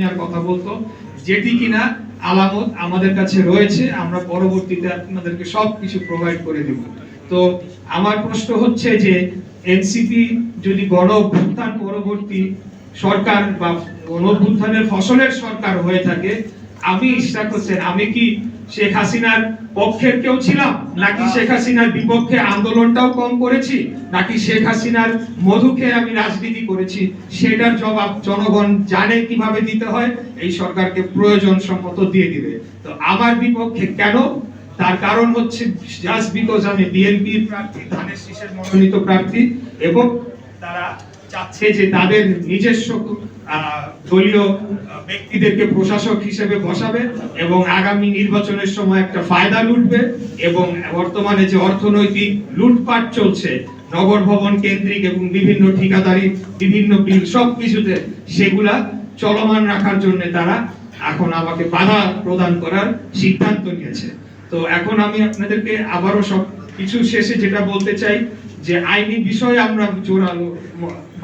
নেওয়ার কথা বলতো, যেটি কিনা আলামত আমাদের কাছে রয়েছে, আমরা পরবর্তীতে আপনাদেরকে সব কিছু প্রোভাইড করে দেব। তো আমার প্রশ্ন হচ্ছে যে, এনসিপি যদি গণ অভ্যুত্থান পরবর্তী সরকার বা গণ অভ্যুত্থানের ফসলের সরকার হয়ে থাকে, আমি ইচ্ছা করছেন আমি কি শেখ হাসিনার পক্ষের কেউ ছিলাম, নাকি শেখ হাসিনার বিপক্ষে আন্দোলনটাও কম করেছি, নাকি শেখ হাসিনার মধুকে আমি রাজনীতি করেছি, সেটার জবাব জনগণ জানে কীভাবে দিতে হয়, এই সরকারকে প্রয়োজন সম্মত দিয়ে দিবে। তো আমার বিপক্ষে কেন? তার কারণ হচ্ছে জাস্ট বিকজ আমি বিএনপির প্রার্থী, ধানের শীষের মনোনীত প্রার্থী, এবং তারা চাচ্ছে যে তাদের নিজস্ব দলীয় ব্যক্তিদেরকে প্রশাসক হিসেবে বসাবে এবং আগামী নির্বাচনের সময় একটা ফায়দা লুটবে এবং বর্তমানে যে অর্থনৈতিক লুটপাট চলছে, নগর ভবন কেন্দ্রিক এবং বিভিন্ন ঠিকাদারি, বিভিন্ন বিল, সব কিছুতে সেগুলা চলমান রাখার জন্য তারা এখন আমাকে বাধা প্রদান করার সিদ্ধান্ত নিয়েছে। তো এখন আমি আপনাদেরকে আবারও সব কিছু শেষে যেটা বলতে চাই যে আইনি বিষয়ে আমরা জোরালো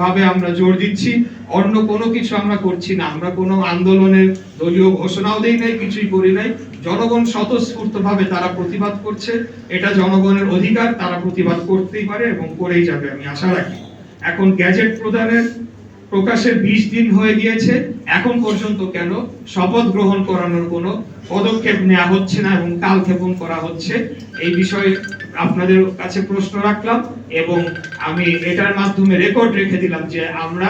ভাবে আমরা জোর দিচ্ছি, অন্য কোনো কিছু আমরা করছি না। আমরা কোনো আন্দোলনের দলীয় ঘোষণাও দেই নাই, কিছুই করি নাই। জনগণ স্বতঃস্ফূর্ত ভাবে তারা প্রতিবাদ করছে। এটা জনগণের অধিকার, তারা প্রতিবাদ করতেই পারে এবং করেই যাবে, আমি আশা রাখি। এখন গ্যাজেট প্রদানের প্রকাশের বিশ দিন হয়ে গিয়েছে। এখন পর্যন্ত কেন শপথ গ্রহণ করানোর কোনো পদক্ষেপ নেওয়া হচ্ছে না এবং কালক্ষেপণ করা হচ্ছে? এই বিষয়ে আপনাদের কাছে প্রশ্ন রাখলাম এবং আমি এটার মাধ্যমে রেকর্ড রেখে দিলাম যে আমরা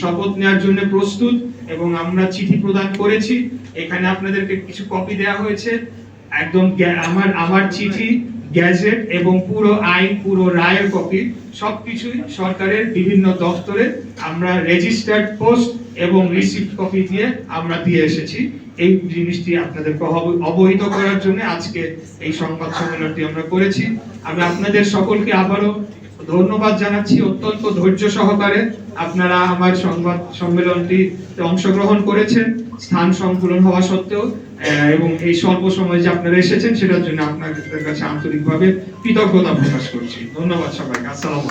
শপথ নেওয়ার জন্য প্রস্তুত এবং আমরা চিঠি প্রদান করেছি। এখানে আপনাদেরকে কিছু কপি দেওয়া হয়েছে। একদম আমার আমার চিঠি গ্যাজেট এবং পুরো আইন, পুরো রায়ের কপি সবকিছুই সরকারের বিভিন্ন দপ্তরে আমরা রেজিস্টার্ড পোস্ট এবং রিসিপ্ট কপি দিয়ে আমরা দিয়ে এসেছি। এই জিনিসটি আপনাদেরকে অব- অবহিত করার জন্য আজকে এই সংবাদ সম্মেলনটি আমরা করেছি। আমি আপনাদের সকলকে আবারও ধন্যবাদ জানাচ্ছি। অত্যন্ত ধৈর্য সহকারে আপনারা আমার সংবাদ সম্মেলনটি অংশগ্রহণ করেছেন। স্থান সংকুলন হওয়া সত্ত্বেও এবং এই স্বল্প সময়ে যে আপনারা এসেছেন, সেটার জন্য আপনাদের কাছে আন্তরিকভাবে কৃতজ্ঞতা প্রকাশ করছি। ধন্যবাদ সবাইকে। আসসালামু